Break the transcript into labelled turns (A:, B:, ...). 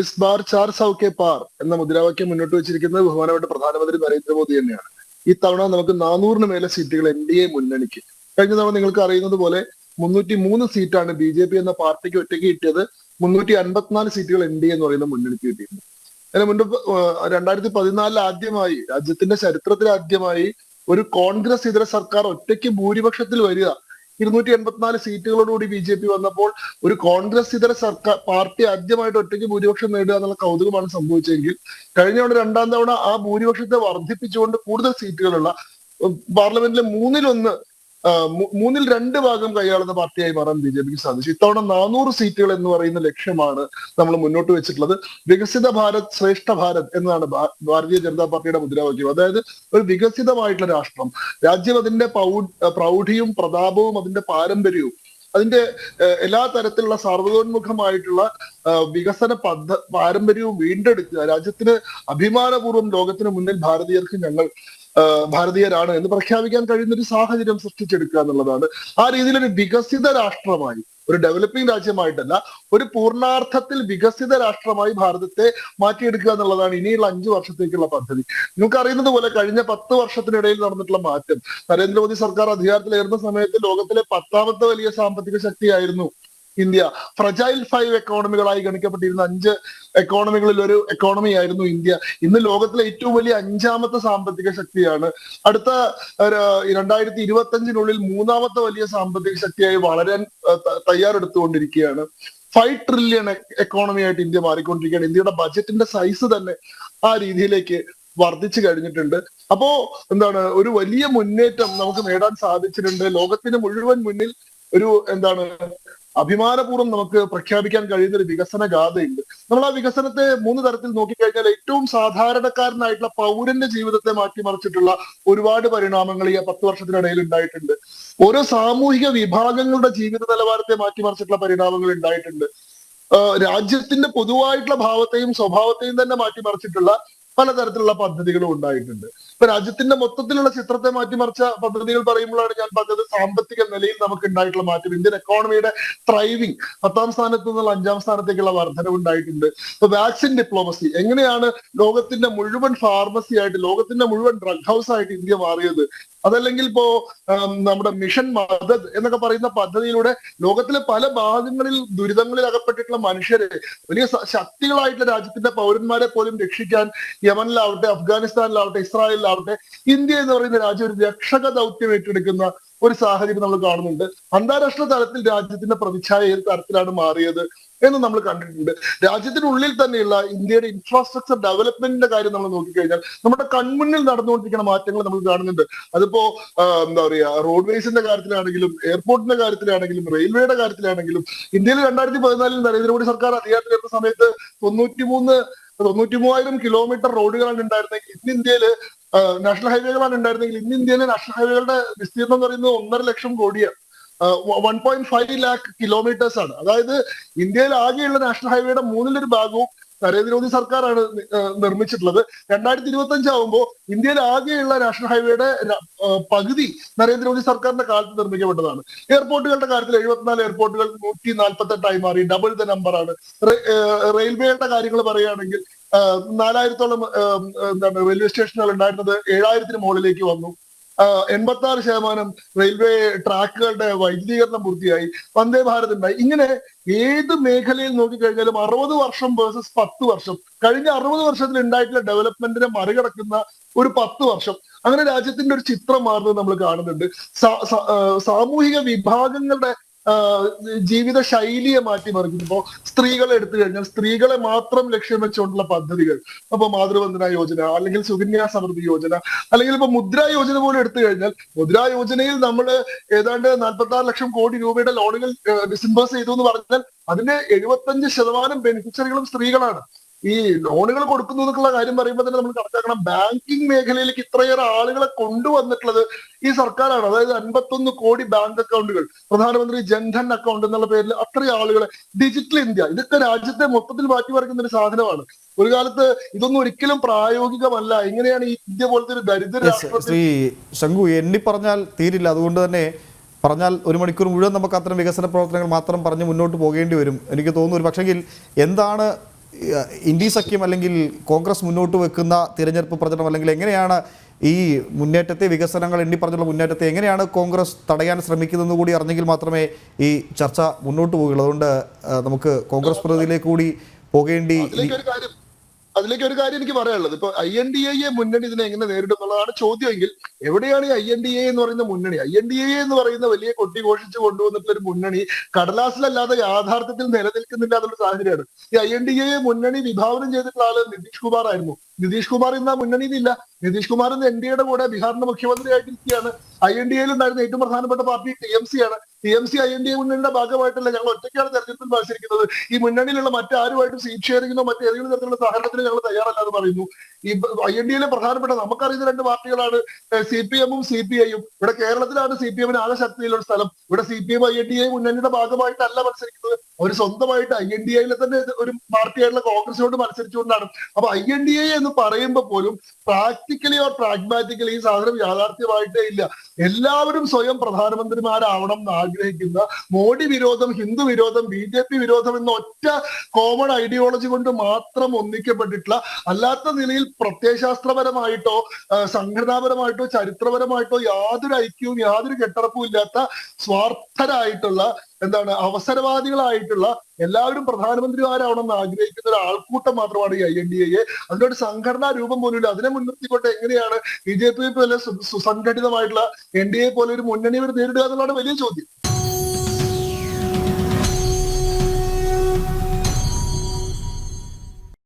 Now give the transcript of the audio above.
A: Is bar ചാർ സൗ K പാർ എന്ന മുദ്രാവാക്യം മുന്നോട്ട് വെച്ചിരിക്കുന്നത് ബഹുമാനപ്പെട്ട പ്രധാനമന്ത്രി നരേന്ദ്രമോദി തന്നെയാണ്. ഇത്തവണ നമുക്ക് നാനൂറിന് മേലെ സീറ്റുകൾ എൻ ഡി എ മുന്നണിക്ക്. കഴിഞ്ഞ തവണ നിങ്ങൾക്ക് അറിയുന്നത് പോലെ മുന്നൂറ്റി മൂന്ന് സീറ്റാണ് ബി ജെ പി എന്ന പാർട്ടിക്ക് ഒറ്റയ്ക്ക് കിട്ടിയത് മുന്നൂറ്റി അൻപത്തിനാല് സീറ്റുകൾ എൻ ഡി എന്ന് പറയുന്ന മുന്നണിക്ക് കിട്ടിയിരുന്നു. അതിന് മുൻപ് രണ്ടായിരത്തി പതിനാലിൽ ആദ്യമായി രാജ്യത്തിന്റെ ചരിത്രത്തിൽ ആദ്യമായി ഒരു കോൺഗ്രസ് ഇതര സർക്കാർ ഒറ്റയ്ക്ക് ഭൂരിപക്ഷത്തിൽ വരിക ഇരുന്നൂറ്റി എൺപത്തിനാല് സീറ്റുകളോടുകൂടി ബി ജെ പി വന്നപ്പോൾ ഒരു കോൺഗ്രസ് ഇതര സർക്കാർ പാർട്ടി ആദ്യമായിട്ട് ഒറ്റയ്ക്ക് ഭൂരിപക്ഷം നേടുക എന്നുള്ള കൗതുകമാണ് സംഭവിച്ചെങ്കിൽ കഴിഞ്ഞ തവണ രണ്ടാം തവണ ആ ഭൂരിപക്ഷത്തെ വർദ്ധിപ്പിച്ചുകൊണ്ട് കൂടുതൽ സീറ്റുകളുള്ള പാർലമെന്റിലെ മൂന്നിലൊന്ന് മൂന്നിൽ രണ്ട് ഭാഗം കൈയാളുന്ന പാർട്ടിയായി മാറാൻ ബി ജെ പിക്ക് സാധിച്ചു. ഇത്തവണ നാനൂറ് സീറ്റുകൾ എന്ന് പറയുന്ന ലക്ഷ്യമാണ് നമ്മൾ മുന്നോട്ട് വെച്ചിട്ടുള്ളത്. വികസിത ഭാരത് ശ്രേഷ്ഠ ഭാരത് എന്നതാണ് ഭാരതീയ ജനതാ പാർട്ടിയുടെ മുദ്രാവാക്യം. അതായത് ഒരു വികസിതമായിട്ടുള്ള രാഷ്ട്രം. രാജ്യം അതിന്റെ പ്രൗഢിയും പ്രതാപവും അതിന്റെ പാരമ്പര്യവും അതിന്റെ എല്ലാ തരത്തിലുള്ള സർവതോന്മുഖമായിട്ടുള്ള വികസന പദ്ധ പാരമ്പര്യവും വീണ്ടെടുക്കുക രാജ്യത്തിന് അഭിമാനപൂർവം ലോകത്തിന് മുന്നിൽ ഭാരതീയർക്ക് ഞങ്ങൾ ഭാരതീയരാണ് എന്ന് പ്രഖ്യാപിക്കാൻ കഴിയുന്ന ഒരു സാഹചര്യം സൃഷ്ടിച്ചെടുക്കുക എന്നുള്ളതാണ്. ആ രീതിയിൽ ഒരു വികസിത രാഷ്ട്രമായി ഒരു ഡെവലപ്പിംഗ് രാജ്യമായിട്ടല്ല ഒരു പൂർണാർത്ഥത്തിൽ വികസിത രാഷ്ട്രമായി ഭാരതത്തെ മാറ്റിയെടുക്കുക എന്നുള്ളതാണ് ഇനിയുള്ള അഞ്ചു വർഷത്തേക്കുള്ള പദ്ധതി. നിങ്ങൾക്ക് അറിയുന്നത് പോലെ കഴിഞ്ഞ പത്ത് വർഷത്തിനിടയിൽ നടന്നിട്ടുള്ള മാറ്റം. നരേന്ദ്രമോദി സർക്കാർ അധികാരത്തിലേറുന്ന സമയത്ത് ലോകത്തിലെ പത്താമത്തെ വലിയ സാമ്പത്തിക ശക്തിയായിരുന്നു ഇന്ത്യ. ഫ്രജൈൽ ഫൈവ് എക്കോണമികളായി ഗണിക്കപ്പെട്ടിരുന്ന അഞ്ച് എക്കോണമികളിൽ ഒരു എക്കോണമി ആയിരുന്നു ഇന്ത്യ. ഇന്ന് ലോകത്തിലെ ഏറ്റവും വലിയ അഞ്ചാമത്തെ സാമ്പത്തിക ശക്തിയാണ്. അടുത്ത രണ്ടായിരത്തി ഇരുപത്തി അഞ്ചിനുള്ളിൽ മൂന്നാമത്തെ വലിയ സാമ്പത്തിക ശക്തിയായി വളരാൻ തയ്യാറെടുത്തുകൊണ്ടിരിക്കുകയാണ്. ഫൈവ് ട്രില്യൺ എക്കോണമി ആയിട്ട് ഇന്ത്യ മാറിക്കൊണ്ടിരിക്കുകയാണ്. ഇന്ത്യയുടെ ബജറ്റിന്റെ സൈസ് തന്നെ ആ രീതിയിലേക്ക് വർദ്ധിച്ചു കഴിഞ്ഞിട്ടുണ്ട്. അപ്പോ എന്താണ് ഒരു വലിയ മുന്നേറ്റം നമുക്ക് നേടാൻ സാധിച്ചിട്ടുണ്ട്. ലോകത്തിന് മുഴുവൻ മുന്നിൽ ഒരു എന്താണ് അഭിമാനപൂർവം നമുക്ക് പ്രഖ്യാപിക്കാൻ കഴിയുന്ന ഒരു വികസന ഗാഥയുണ്ട്. നമ്മൾ ആ വികസനത്തെ മൂന്ന് തരത്തിൽ നോക്കിക്കഴിഞ്ഞാൽ ഏറ്റവും സാധാരണക്കാരനായിട്ടുള്ള പൗരന്റെ ജീവിതത്തെ മാറ്റിമറിച്ചിട്ടുള്ള ഒരുപാട് പരിണാമങ്ങൾ ഈ പത്ത് വർഷത്തിനിടയിൽ ഉണ്ടായിട്ടുണ്ട്. ഓരോ സാമൂഹിക വിഭാഗങ്ങളുടെ ജീവിത നിലവാരത്തെ മാറ്റിമറിച്ചിട്ടുള്ള പരിണാമങ്ങൾ ഉണ്ടായിട്ടുണ്ട്. രാജ്യത്തിന്റെ പൊതുവായിട്ടുള്ള ഭാവത്തെയും സ്വഭാവത്തെയും തന്നെ മാറ്റിമറിച്ചിട്ടുള്ള പലതരത്തിലുള്ള പദ്ധതികളും ഉണ്ടായിട്ടുണ്ട്. ഇപ്പൊ രാജ്യത്തിന്റെ മൊത്തത്തിലുള്ള ചിത്രത്തെ മാറ്റിമറിച്ച പദ്ധതികൾ പറയുമ്പോഴാണ് ഞാൻ പറഞ്ഞത് സാമ്പത്തിക നിലയിൽ നമുക്ക് ഉണ്ടായിട്ടുള്ള മാറ്റം. ഇന്ത്യൻ എക്കോണമിയുടെ ത്രൈവിങ് പത്താം സ്ഥാനത്ത് നിന്നുള്ള അഞ്ചാം സ്ഥാനത്തേക്കുള്ള വർധനവ് ഉണ്ടായിട്ടുണ്ട്. ഇപ്പൊ വാക്സിൻ ഡിപ്ലോമസി എങ്ങനെയാണ് ലോകത്തിന്റെ മുഴുവൻ ഫാർമസി ആയിട്ട് ലോകത്തിന്റെ മുഴുവൻ ഡ്രഗ് ഹൗസ് ആയിട്ട് ഇന്ത്യ മാറിയത്? അതല്ലെങ്കിൽ ഇപ്പോ നമ്മുടെ മിഷൻ മദദ് എന്നൊക്കെ പറയുന്ന പദ്ധതിയിലൂടെ ലോകത്തിലെ പല ഭാഗങ്ങളിൽ ദുരിതങ്ങളിൽ അകപ്പെട്ടിട്ടുള്ള മനുഷ്യരെ വലിയ ശക്തികളായിട്ടുള്ള രാജ്യത്തിന്റെ പൗരന്മാരെ പോലും രക്ഷിക്കാൻ യമനിലാവട്ടെ അഫ്ഗാനിസ്ഥാനിലാവട്ടെ ഇസ്രായേലിലാവട്ടെ ഇന്ത്യ എന്ന് പറയുന്ന രാജ്യം ഒരു രക്ഷക ദൗത്യം ഏറ്റെടുക്കുന്ന ഒരു സാഹചര്യം നമ്മൾ കാണുന്നുണ്ട്. അന്താരാഷ്ട്ര തലത്തിൽ രാജ്യത്തിന്റെ പ്രതിച്ഛായ ഏത് തരത്തിലാണ് മാറിയത് എന്ന് നമ്മൾ കണ്ടിട്ടുണ്ട്. രാജ്യത്തിനുള്ളിൽ തന്നെയുള്ള ഇന്ത്യയുടെ ഇൻഫ്രാസ്ട്രക്ചർ ഡെവലപ്മെന്റിന്റെ കാര്യം നമ്മൾ നോക്കിക്കഴിഞ്ഞാൽ നമ്മുടെ കൺമുന്നിൽ നടന്നുകൊണ്ടിരിക്കുന്ന മാറ്റങ്ങൾ നമ്മൾ കാണുന്നുണ്ട്. അതിപ്പോ എന്താ പറയാ റോഡ്വേസിന്റെ കാര്യത്തിലാണെങ്കിലും എയർപോർട്ടിന്റെ കാര്യത്തിലാണെങ്കിലും റെയിൽവേയുടെ കാര്യത്തിലാണെങ്കിലും ഇന്ത്യയിൽ രണ്ടായിരത്തി പതിനാലിൽ നരേന്ദ്രമോദി സർക്കാർ അധികാരത്തിലെത്തുന്ന സമയത്ത് തൊണ്ണൂറ്റിമൂന്ന് തൊണ്ണൂറ്റി മൂവായിരം കിലോമീറ്റർ റോഡുകളാണ് ഉണ്ടായിരുന്നെങ്കിൽ ഇന്ന് ഇന്ത്യയിൽ നാഷണൽ ഹൈവേകളാണ് ഉണ്ടായിരുന്നെങ്കിൽ ഇന്ന് ഇന്ത്യയിലെ നാഷണൽ ഹൈവേകളുടെ വിസ്തീർണം എന്ന് പറയുന്നത് ഒന്നര ലക്ഷം കോടിയാണ് one point five lakh kilometres ആണ്. അതായത് ഇന്ത്യയിൽ ആകെയുള്ള നാഷണൽ ഹൈവേയുടെ മൂന്നിലൊരു ഭാഗവും നരേന്ദ്രമോദി സർക്കാരാണ് നിർമ്മിച്ചിട്ടുള്ളത്. രണ്ടായിരത്തി ഇരുപത്തി അഞ്ചാവുമ്പോൾ ഇന്ത്യയിൽ ആകെയുള്ള നാഷണൽ ഹൈവേയുടെ പകുതി നരേന്ദ്രമോദി സർക്കാരിന്റെ കാലത്ത് നിർമ്മിക്കപ്പെട്ടതാണ്. എയർപോർട്ടുകളുടെ കാര്യത്തിൽ എഴുപത്തിനാല് എയർപോർട്ടുകൾ നൂറ്റി നാൽപ്പത്തെട്ടായി മാറി. ഡബിൾ ദ നമ്പറാണ് റെയിൽവേയുടെ കാര്യങ്ങൾ പറയുകയാണെങ്കിൽ നാലായിരത്തോളം എന്താണ് റെയിൽവേ സ്റ്റേഷനുകൾ ഉണ്ടായിരുന്നത് ഏഴായിരത്തിന് മുകളിലേക്ക് വന്നു. എൺപത്തി ആറ് ശതമാനം റെയിൽവേ ട്രാക്കുകളുടെ വൈദ്യുതീകരണം പൂർത്തിയായി. വന്ദേ ഭാരത് ഉണ്ടായി. ഇങ്ങനെ ഏത് മേഖലയിൽ നോക്കിക്കഴിഞ്ഞാലും അറുപത് വർഷം വേഴ്സസ് പത്ത് വർഷം. കഴിഞ്ഞ അറുപത് വർഷത്തിൽ ഉണ്ടായിട്ടുള്ള ഡെവലപ്മെന്റിനെ മറികടക്കുന്ന ഒരു പത്ത് വർഷം. അങ്ങനെ രാജ്യത്തിന്റെ ഒരു ചിത്രം മാറുന്നത് നമ്മൾ കാണുന്നുണ്ട്. സാമൂഹിക വിഭാഗങ്ങളുടെ ജീവിത ശൈലിയെ മാറ്റിമറിക്കുമ്പോൾ സ്ത്രീകളെ എടുത്തു കഴിഞ്ഞാൽ സ്ത്രീകളെ മാത്രം ലക്ഷ്യം വെച്ചുകൊണ്ടുള്ള പദ്ധതികൾ. അപ്പൊ മാതൃവന്ദന യോജന അല്ലെങ്കിൽ സുകന്യ സമൃദ്ധി യോജന അല്ലെങ്കിൽ ഇപ്പൊ മുദ്രാ യോജന പോലും എടുത്തു കഴിഞ്ഞാൽ മുദ്രാ യോജനയിൽ നമ്മൾ ഏതാണ്ട് നാൽപ്പത്തി ആറ് ലക്ഷം കോടി രൂപയുടെ ലോണുകൾ ഡിസംബേഴ്സ് ചെയ്തു എന്ന് പറഞ്ഞാൽ അതിന്റെ എഴുപത്തഞ്ച് ശതമാനം ബെനിഫിഷ്യറികളും സ്ത്രീകളാണ്. ഈ ലോണുകൾ കൊടുക്കുന്നു എന്നുള്ള കാര്യം പറയുമ്പോൾ തന്നെ നമ്മൾ കണക്കാക്കണം. ബാങ്കിങ് മേഖലയിലേക്ക് ഇത്രയേറെ ആളുകളെ കൊണ്ടുവന്നിട്ടുള്ളത് ഈ സർക്കാരാണ്. അതായത് അൻപത്തൊന്ന് കോടി ബാങ്ക് അക്കൗണ്ടുകൾ പ്രധാനമന്ത്രി ജൻധൻ അക്കൗണ്ട് എന്നുള്ള പേരിൽ അത്രയും ആളുകളെ ഡിജിറ്റൽ ഇന്ത്യ ഇതൊക്കെ രാജ്യത്തെ മൊത്തത്തിൽ മാറ്റിമറിക്കുന്ന ഒരു സാധനമാണ്. ഒരു കാലത്ത് ഇതൊന്നും ഒരിക്കലും പ്രായോഗികമല്ല. എങ്ങനെയാണ് ഈ ഇന്ത്യ പോലത്തെ ഒരു ദരിദ്ര
B: ശ്രീ ശങ്കു എണ്ണി പറഞ്ഞാൽ തീരില്ല. അതുകൊണ്ട് തന്നെ പറഞ്ഞാൽ ഒരു മണിക്കൂർ മുഴുവൻ നമുക്ക് അത്തരം വികസന പ്രവർത്തനങ്ങൾ മാത്രം പറഞ്ഞ് മുന്നോട്ട് പോകേണ്ടി വരും. എനിക്ക് തോന്നുന്നു ഒരു പക്ഷെങ്കിൽ എന്താണ് ഇന്ത്യ സഖ്യം അല്ലെങ്കിൽ കോൺഗ്രസ് മുന്നോട്ട് വെക്കുന്ന തിരഞ്ഞെടുപ്പ് പ്രചരണം അല്ലെങ്കിൽ എങ്ങനെയാണ് ഈ മുന്നേറ്റത്തെ വികസനങ്ങൾ എണ്ണി പറഞ്ഞുള്ള മുന്നേറ്റത്തെ എങ്ങനെയാണ് കോൺഗ്രസ് തടയാൻ ശ്രമിക്കുന്നതെന്ന് കൂടി അറിഞ്ഞെങ്കിൽ മാത്രമേ ഈ ചർച്ച മുന്നോട്ട് പോകുകയുള്ളൂ അതുകൊണ്ട് നമുക്ക് കോൺഗ്രസ് പ്രതിനിധിയിലേക്ക് കൂടി പോകേണ്ടി
A: അതിലേക്ക് ഒരു കാര്യം എനിക്ക് പറയാനുള്ളത്. ഇപ്പൊ ഐ എൻ ഡി എ മുന്നണി ഇതിനെ എങ്ങനെ നേരിടും എന്നുള്ളതാണ് ചോദ്യമെങ്കിൽ എവിടെയാണ് ഈ ഐ എൻ ഡി എ എന്ന് പറയുന്ന മുന്നണി? ഐ എൻ ഡി എ എന്ന് പറയുന്ന വലിയ കൊട്ടി ഘോഷിച്ച് കൊണ്ടുവന്നിട്ടുള്ള ഒരു മുന്നണി കടലാസിലല്ലാതെ യാഥാർത്ഥ്യത്തിൽ നിലനിൽക്കുന്നില്ല എന്നുള്ള സാഹചര്യമാണ്. ഈ ഐ എൻ ഡി എ മുന്നണി വിഭാവനം ചെയ്തിട്ടുള്ള ആൾ നിതീഷ് കുമാർ ആയിരുന്നു. നിതീഷ് കുമാർ ഇന്ന് ആ മുന്നണിയിലില്ല നിതീഷ് കുമാർ ഇന്ന് എൻ ഡി എയുടെ കൂടെ ബീഹാറിന്റെ മുഖ്യമന്ത്രിയായിട്ടിരിക്കുകയാണ്. ഐ എൻ ഡി എയിൽ ഉണ്ടായിരുന്ന ഏറ്റവും പ്രധാനപ്പെട്ട പാർട്ടി ടി എം സി ആണ്. T M C I N D A മുന്നണിയുടെ ഭാഗമായിട്ടല്ല ഞങ്ങൾ ഒറ്റയ്ക്കാണ് തെരഞ്ഞെടുപ്പിൽ മത്സരിക്കുന്നത്. ഈ മുന്നണിയിലുള്ള മറ്റാരുമായിട്ടും സീറ്റ് ഷെയറിങ്ങിനോ മറ്റേതെങ്കിലും തരത്തിലുള്ള സഹകരണത്തിന് ഞങ്ങൾ തയ്യാറല്ല എന്ന് പറയുന്നു. ഈ ഐ എൻ ഡി എയിലെ പ്രധാനപ്പെട്ട നമുക്കറിയുന്ന രണ്ട് പാർട്ടികളാണ് സി പി എമ്മും സി പി ഐയും ഇവിടെ കേരളത്തിലാണ് സി പി എമ്മിന് ആകെ ശക്തിയിലുള്ള സ്ഥലം. ഇവിടെ C P M I N D A മുന്നണിയുടെ ഭാഗമായിട്ടല്ല മത്സരിക്കുന്നത്. അവർ സ്വന്തമായിട്ട് ഐ എൻ ഡി എയിലെ തന്നെ ഒരു പാർട്ടിയായിട്ടുള്ള കോൺഗ്രസിനോട് മത്സരിച്ചുകൊണ്ടാണ്. അപ്പൊ ഐ എൻ ഡി എ എന്ന് പറയുമ്പോൾ പോലും പ്രാക്ടിക്കലി ഓർ പ്രാഗ്മാറ്റിക്കലി ഈ സാധനം യാഥാർത്ഥ്യമായിട്ടേ ഇല്ല. എല്ലാവരും സ്വയം പ്രധാനമന്ത്രിമാരാവണം ആഗ്രഹിക്കുന്ന മോഡി വിരോധം ഹിന്ദു വിരോധം ബി ജെ പി വിരോധം എന്ന ഒറ്റ കോമൺ ഐഡിയോളജി കൊണ്ട് മാത്രം ഒന്നിക്കപ്പെട്ടിട്ടുള്ള അല്ലാത്ത നിലയിൽ പ്രത്യയശാസ്ത്രപരമായിട്ടോ സംഘടനാപരമായിട്ടോ ചരിത്രപരമായിട്ടോ യാതൊരു ഐക്യവും യാതൊരു കെട്ടറപ്പും ഇല്ലാത്ത സ്വാർത്ഥരായിട്ടുള്ള എന്താണ് അവസരവാദികളായിട്ടുള്ള എല്ലാവരും പ്രധാനമന്ത്രിമാരാവണം എന്ന് ആഗ്രഹിക്കുന്ന ഒരു ആൾക്കൂട്ടം മാത്രമാണ് ഈ അതിനൊരു സംഘടനാ രൂപം പോലുമില്ല. അതിനെ മുൻനിർത്തിക്കൊണ്ട് എങ്ങനെയാണ് ബി ജെ പി പോലെ സുസംഘടിതമായിട്ടുള്ള എ പോലെ ഒരു മുന്നണി ഇവർ നേരിടുക എന്നുള്ളതാണ് വലിയ ചോദ്യം.